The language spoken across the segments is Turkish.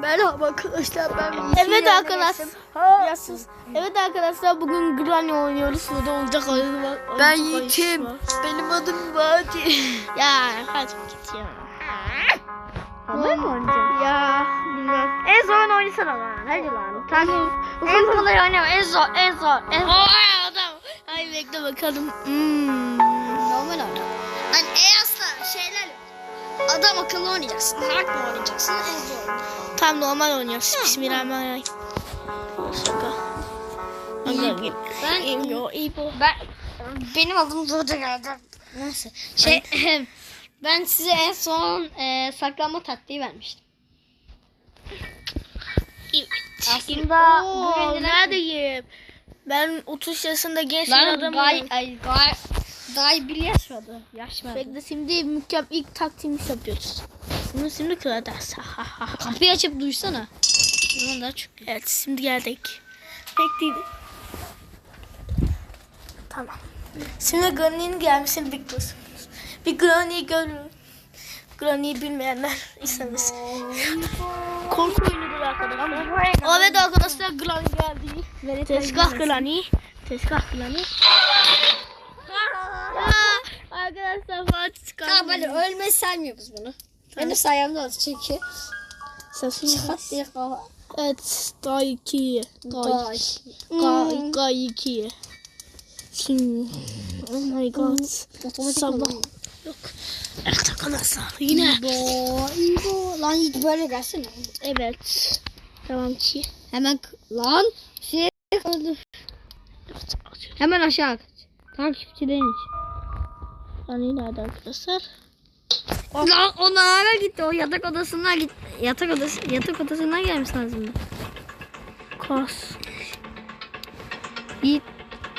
Merhaba arkadaşlar ben Evet arkadaşlar. Ha. Ya sus. Evet arkadaşlar bugün Granny oynuyoruz. Burada olacak oyun var. Ben oyun Yiğit'im. Benim adım Vadi. Ya kaç git ya. Ben mi oynayacağım? Ya bilmem. En zor oynasana lan. Hadi lan. Tamam. En kolay oynama. En zor. En zor. En zor. adam. Ay bekle bakalım. Hmm. Normal oyna. Eas'la şeyler Adam akıllı oynayacaksın. Hard mı oynayacaksın? En zor. Tam normal oynuyoruz. Bismillahirrahmanirrahim. Şaka. Ben- Ben. Ben benim adım Zorca geldi. Neyse. Şey ben size en son e, saklanma taktiği vermiştim. Aslında Oo, neredeyim? Ben 30 yaşında genç bir ben adamım. gay ay gay gay bir yaş vardı. Yaş vardı. Bekle şimdi mükemmel ilk taktiğimizi yapıyoruz. Bunu şimdi kıracağız. Kapıyı açıp duysana. Bundan daha çok. evet şimdi geldik. Bekleyin. Tamam. Şimdi Granny'nin gelmesini bekliyorsunuz. Bir Granny'i görün. Granny'yi bilmeyenler istemez. Korku oyunudur arkadaşlar. Evet arkadaşlar Granny geldi. Tezgah Granny. Tezgah Granny. Aa, Arkadaşlar Fatih çıkardı. Tamam hadi ölmeyi saymıyoruz bunu. Benim sayemde oldu çünkü. Çat diye kafa. Evet, daha iki. Daha Day. iki. Daha. Şimdi, oh my god. Otomatik Sabah. Yok. Evet arkadaşlar yine. İbo, İbo. Lan Yiğit böyle gelsene. Evet. Tamam ki. Hemen lan şey öldü. Hemen aşağı. Takipçilerin iç. Hani nerede arkadaşlar? Lan o nara gitti. O yatak odasına git. Yatak odası yatak odasından gelmiş lazım. Kas. Yiğit.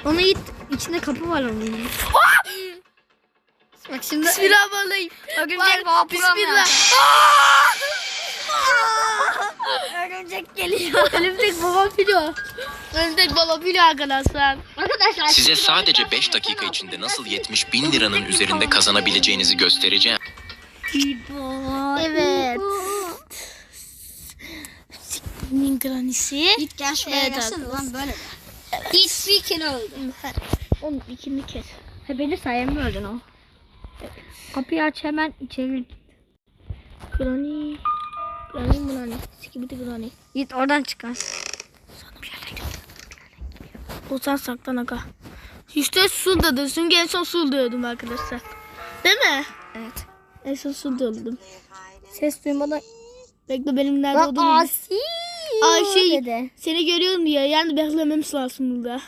Onu Yiğit. içinde kapı var onun. Bak şimdi Bismillahirrahmanirrahim. örümcek Var, vapur ama Bismillah. Örümcek geliyor. Örümcek baba filo. Örümcek baba filo arkadaşlar. Arkadaşlar Size sadece 5 dakika içinde nasıl 70 bin liranın üzerinde kazanabileceğinizi göstereceğim. Evet. Siktimin granisi. Yiğit gel şuraya Evet, gelsene lan böyle. Yiğit bir kere öldü. Oğlum ikimi kes. He benim sayemde öldün o. Kapıyı aç hemen içeri git. Granny. Granny Granny. Sikibidi Granny. Git oradan çıkar. Ozan saklan aga. İşte sul dedi. Çünkü en son sul diyordum arkadaşlar. Değil mi? Evet. En son sul diyordum. Ses duymadan. Bekle benim nerede Lan olduğumu. asi. Ay şey dedi. seni görüyorum diye yani beklememiz lazım burada.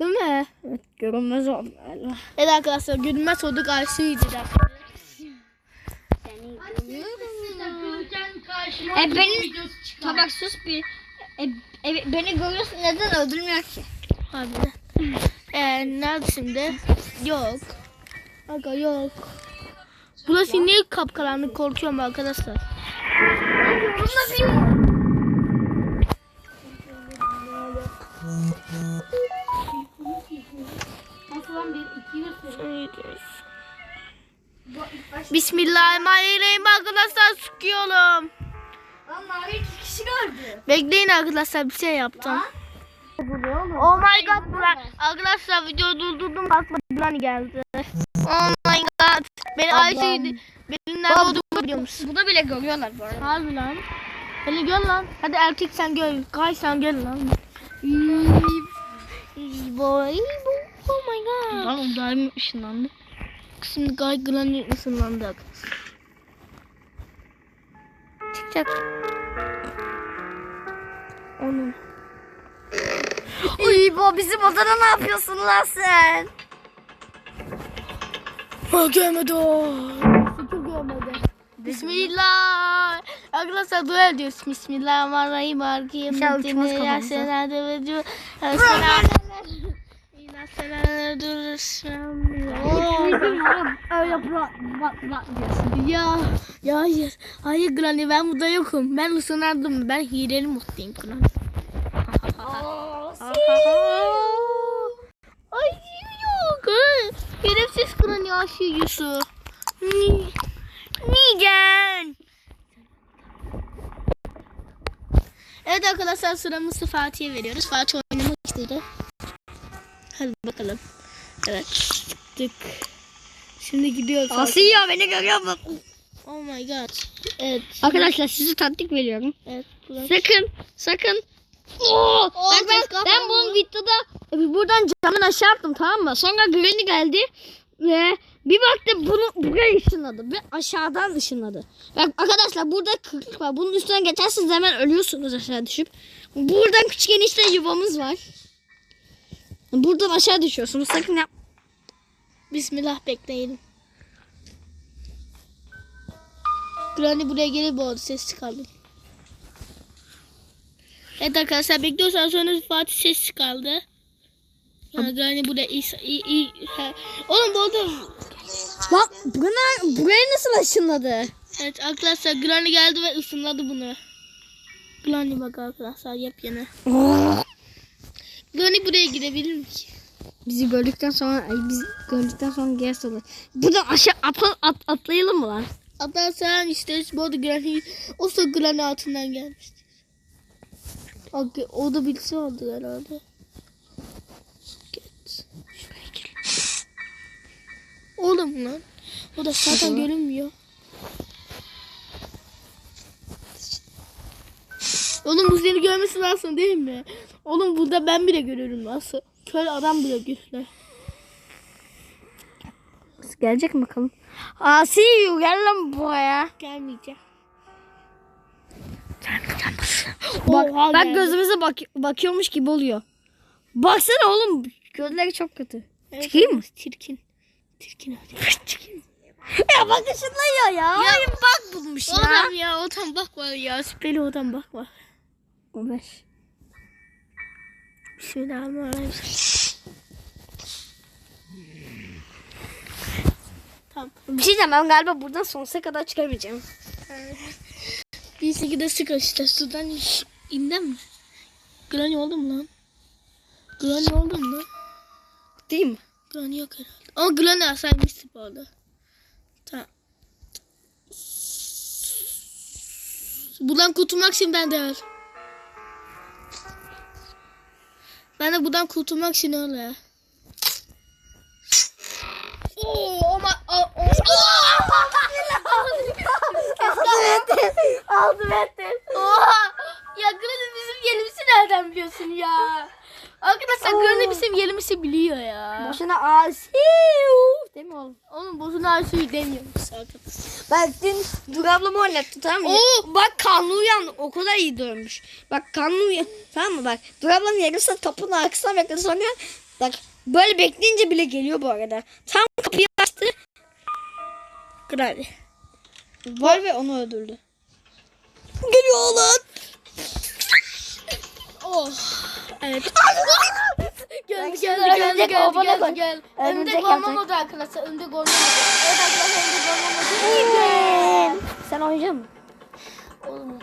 Değil mi? Evet görünmez oldu galiba. Evet arkadaşlar görünmez olduk Ayşe'ydi de. E beni tabak sus bir. E, e, beni görüyorsun neden öldürmüyor ki? Harbiden. Ee, nerede şimdi? Yok. Aga yok. Burası niye kapkaranlık korkuyorum arkadaşlar. Bismillahirrahmanirrahim arkadaşlar sıkıyorum. Mavi iki kişi gördü. Bekleyin arkadaşlar bir şey yaptım. Oh my god Burak. Arkadaşlar videoyu durdurdum bakma Burak geldi. Oh. Beni Ayşe'ydi. Benim nerede olduğumu biliyor musun? Bu da bile görüyorlar bu arada. Harbi lan. Beni gör lan. Hadi erkek sen gör. Kay sen gör lan. Boy. Oh my god. Lan o daim ışınlandı. Şimdi Gay Granny ısınlandı arkadaşlar. Çıkacak. Onun. Uy bu bizim odada ne yapıyorsun lan sen? Görmedi o. Sıkı görmedi. Bismillah. Arkadaşlar dua ediyoruz. Bismillahirrahmanirrahim. Arkayım. İnşallah uçmaz kafamıza. Ya, ya hayır. Hayır Granny ben burada yokum. Ben ısınardım. Ben hileli mutluyum Granny. Ay yok. Aşığı Yusuf. Ni- Nigen. Evet arkadaşlar sıramızı Fatih'e veriyoruz. Fatih oynamak istedi. Hadi bakalım. Evet. Tık. Şimdi gidiyoruz. Asiye beni görüyor musun? Oh my god. Evet. Arkadaşlar size taktik veriyorum. Evet. burası- Sakın sakın. Oo, bak ben, ben var bunun videoda buradan camdan aşağı attım tamam mı? Sonra Granny geldi ve bir baktı bunu buraya ışınladı ve aşağıdan ışınladı. Bak arkadaşlar burada kırıklık var. Bunun üstüne geçerseniz hemen ölüyorsunuz aşağı düşüp. Buradan küçük enişte yuvamız var. Buradan aşağı düşüyorsunuz. Sakın yap. Bismillah bekleyelim. Granny buraya gelir bu arada sessiz kaldı. Evet arkadaşlar bekliyorsan sonra Fatih sessiz kaldı. Yani Granny buraya iyi, iyi, iyi. Oğlum bu arada Bak buna, buraya nasıl ışınladı? Evet arkadaşlar Granny geldi ve ısınladı bunu. Granny bak arkadaşlar yepyeni. Granny buraya girebilir mi ki? Bizi gördükten sonra ay biz gördükten sonra geri salır. Buradan aşağı atla, at, atlayalım mı lan? Arkadaşlar işte bu arada Granny o da Granny altından gelmişti. O, da birisi oldu herhalde. Oğlum lan. O da zaten görünmüyor. Oğlum bu seni görmesi lazım değil mi? Oğlum burada ben bile görüyorum nasıl. Kör adam bile görür. Gelecek mi bakalım? Asiye gel lan buraya. Gelmeyecek. Bak, Oha, bak geldi. gözümüze bak bakıyormuş gibi oluyor. Baksana oğlum gözleri çok kötü. Çıkayım mı? Çirkin. Çirkin. Ya bak ışınlıyor ya. Hayır bak bulmuş Odan ya odan bak var ya. Süperi odan bak var. 15. Bismillahirrahmanirrahim. Tamam. Bir şey diyeceğim ben galiba buradan sonsuza kadar çıkamayacağım. Bir şekilde sık işte. Sudan indem mi? Granny oldu mu lan? Granny oldu mu lan? Değil mi? Granny yok herhalde. Ama Granny asaymıştı bu arada. Tamam. Buradan kurtulmak için ben de öl. Ben de buradan kurtulmak için öyle. Oo, ama o, o, Aldım ettim. Oha! Ya Granny bizim yerimizi nereden biliyorsun ya? Arkadaşlar Granny bizim yerimizi biliyor ya. Boşuna Asiye. Değil mi oğlum? Onun bozuna Aysu'yu demiyormuş arkadaşlar. Bak dün Dur ablamı oynattı tamam mı? Oo! Bak kanlı uyandı. O kadar iyi dönmüş. Bak kanlı uyan. Tamam mı bak. Dur ablam yarım saat kapının arkasına bekledi sonra bak böyle bekleyince bile geliyor bu arada. Tam kapıyı açtı. Granny. Var ve onu öldürdü. Geliyor lan. Oh. Evet. geldi geldi geldi örümcek geldi geldi geldi. Örümcek oldu arkadaşlar. Önde gormam oldu. Evet arkadaşlar önde gormam oldu. Sen oynayacaksın mı? Oğlum,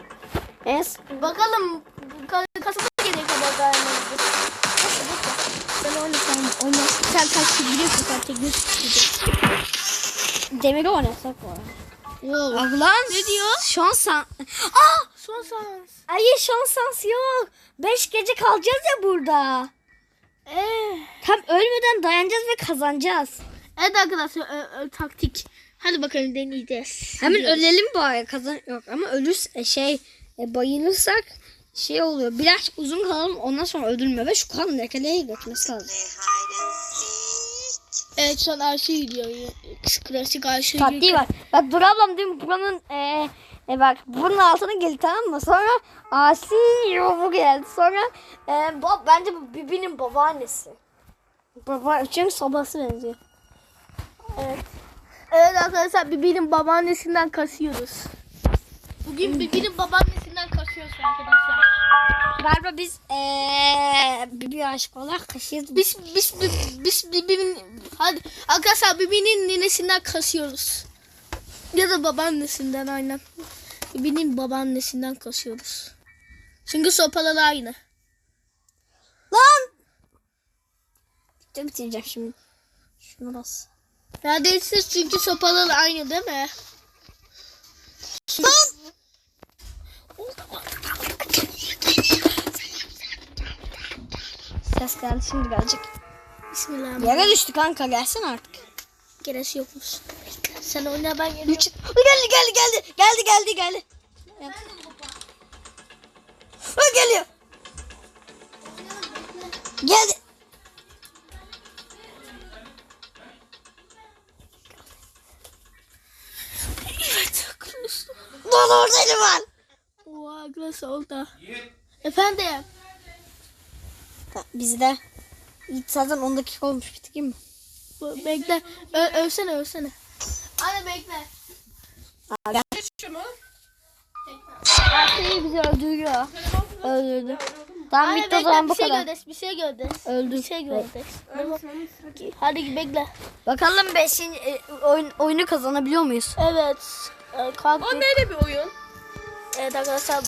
Es. Bakalım ka kasaba gelecek kadar dayanabilir. Sen oyna sen oyna. Sen taktik biliyorsun sen teknik. Demiri oynasak bu arada. Wow. Lan. Ne diyor? Şu an san... Aa! Son sans. Hayır şu an sans yok. Beş gece kalacağız ya burada. Eee. Tam ölmeden dayanacağız ve kazanacağız. Evet arkadaşlar ö- ö- taktik. Hadi bakalım deneyeceğiz. Hemen ölelim bari kazan yok ama ölürs e, şey e, bayılırsak şey oluyor. Biraz uzun kalalım ondan sonra öldürme ve şu kan lekeleye götürmesi lazım. Evet şu an Ayşe gidiyor. Klasik Ayşe Taktiği var. Bak dur ablam dün buranın e, e, bak bunun altına geldi tamam mı? Sonra asi bu geldi. Sonra e, bab, bence bu Bibi'nin babaannesi. Baba, çünkü sobası benziyor. Evet arkadaşlar Bibi'nin babaannesinden kasıyoruz. Bugün Bibi'nin babaannesinden kasıyoruz arkadaşlar. Galiba biz e, Bibi aşık olarak kaşıyız. Biz biz biz, biz Bibi'nin hadi arkadaşlar Bibi'nin ninesinden kasıyoruz. Ya da babaannesinden aynen. Bibi'nin babaannesinden kasıyoruz. Çünkü sopalar aynı. Lan! Bitireceğim şimdi. Bas. Neredeyse çünkü sopalar aynı değil mi? Lan! Ses geldi şimdi gelecek. Bismillahirrahmanirrahim. Yere düştü kanka gelsin artık. Geresi yokmuş. Sen oyna ben geliyorum. Üç. Geldi geldi geldi. Geldi geldi geldi. Ha, geliyor. Geldi. Lan oradaydı var. Oha arkadaşlar oldu. Efendim. Biz de Yiğit zaten 10 dakika olmuş bitireyim mi? Bekle. Ö ölsene ölsene. Anne bekle. Arkayı bizi öldürüyor. Öldürdü. Tamam bitti o zaman bu bir şey kadar. Bir şey gönder. Öldü. Bir şey gönder. Hadi bekle. Bakalım 5. oyun, oyunu kazanabiliyor muyuz? Evet. Ee, kalk. O nerede bir oyun? Evet arkadaşlar